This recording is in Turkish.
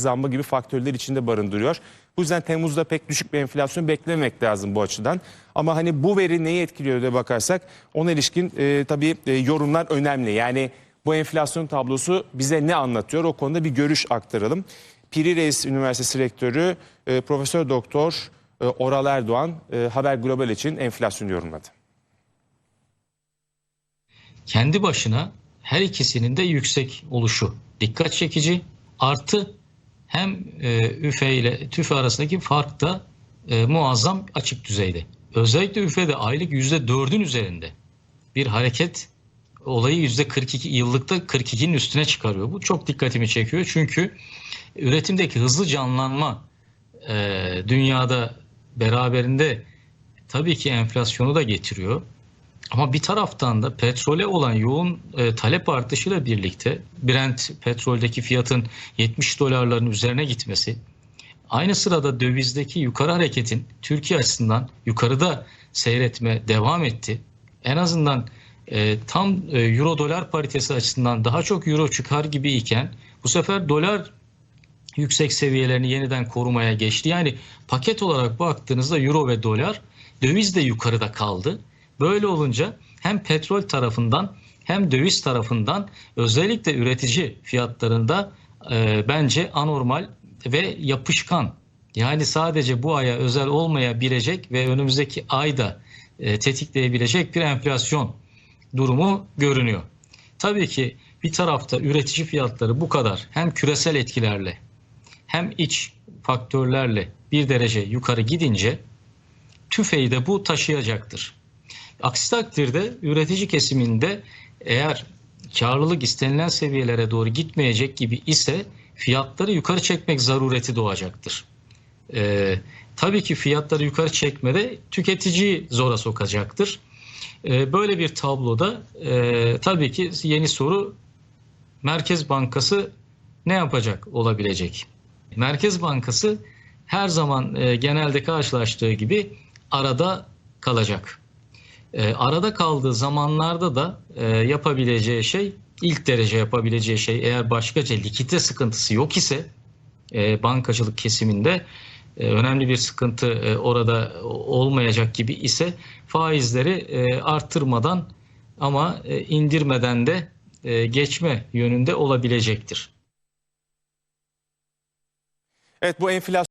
zammı gibi faktörler içinde barındırıyor. Bu yüzden Temmuz'da pek düşük bir enflasyon beklememek lazım bu açıdan. Ama hani bu veri neyi etkiliyor diye bakarsak ona ilişkin e, tabii e, yorumlar önemli. Yani bu enflasyon tablosu bize ne anlatıyor? O konuda bir görüş aktaralım. Piri Reis Üniversitesi Rektörü e, Profesör Doktor e, Oral Erdoğan e, Haber Global için enflasyonu yorumladı. kendi başına her ikisinin de yüksek oluşu dikkat çekici. Artı hem e, üfe ile tüfe arasındaki fark da e, muazzam açık düzeyde. Özellikle üfede aylık %4'ün üzerinde bir hareket olayı %42 yıllıkta 42'nin üstüne çıkarıyor. Bu çok dikkatimi çekiyor çünkü üretimdeki hızlı canlanma e, dünyada beraberinde tabii ki enflasyonu da getiriyor. Ama bir taraftan da petrole olan yoğun e, talep artışıyla birlikte Brent petroldeki fiyatın 70 dolarların üzerine gitmesi, aynı sırada dövizdeki yukarı hareketin Türkiye açısından yukarıda seyretme devam etti. En azından e, tam e, euro dolar paritesi açısından daha çok euro çıkar gibi iken bu sefer dolar yüksek seviyelerini yeniden korumaya geçti. Yani paket olarak baktığınızda euro ve dolar döviz de yukarıda kaldı. Böyle olunca hem petrol tarafından hem döviz tarafından özellikle üretici fiyatlarında e, bence anormal ve yapışkan yani sadece bu aya özel olmayabilecek ve önümüzdeki ayda e, tetikleyebilecek bir enflasyon durumu görünüyor. Tabii ki bir tarafta üretici fiyatları bu kadar hem küresel etkilerle hem iç faktörlerle bir derece yukarı gidince tüfeği de bu taşıyacaktır. Aksi takdirde üretici kesiminde eğer karlılık istenilen seviyelere doğru gitmeyecek gibi ise fiyatları yukarı çekmek zarureti doğacaktır. Ee, tabii ki fiyatları yukarı çekmede tüketiciyi zora sokacaktır. Ee, böyle bir tabloda e, tabii ki yeni soru Merkez Bankası ne yapacak olabilecek? Merkez Bankası her zaman e, genelde karşılaştığı gibi arada kalacak. E, arada kaldığı zamanlarda da e, yapabileceği şey ilk derece yapabileceği şey eğer başkaca likite sıkıntısı yok ise e, bankacılık kesiminde e, önemli bir sıkıntı e, orada olmayacak gibi ise faizleri e, arttırmadan ama e, indirmeden de e, geçme yönünde olabilecektir. Evet bu enflasyon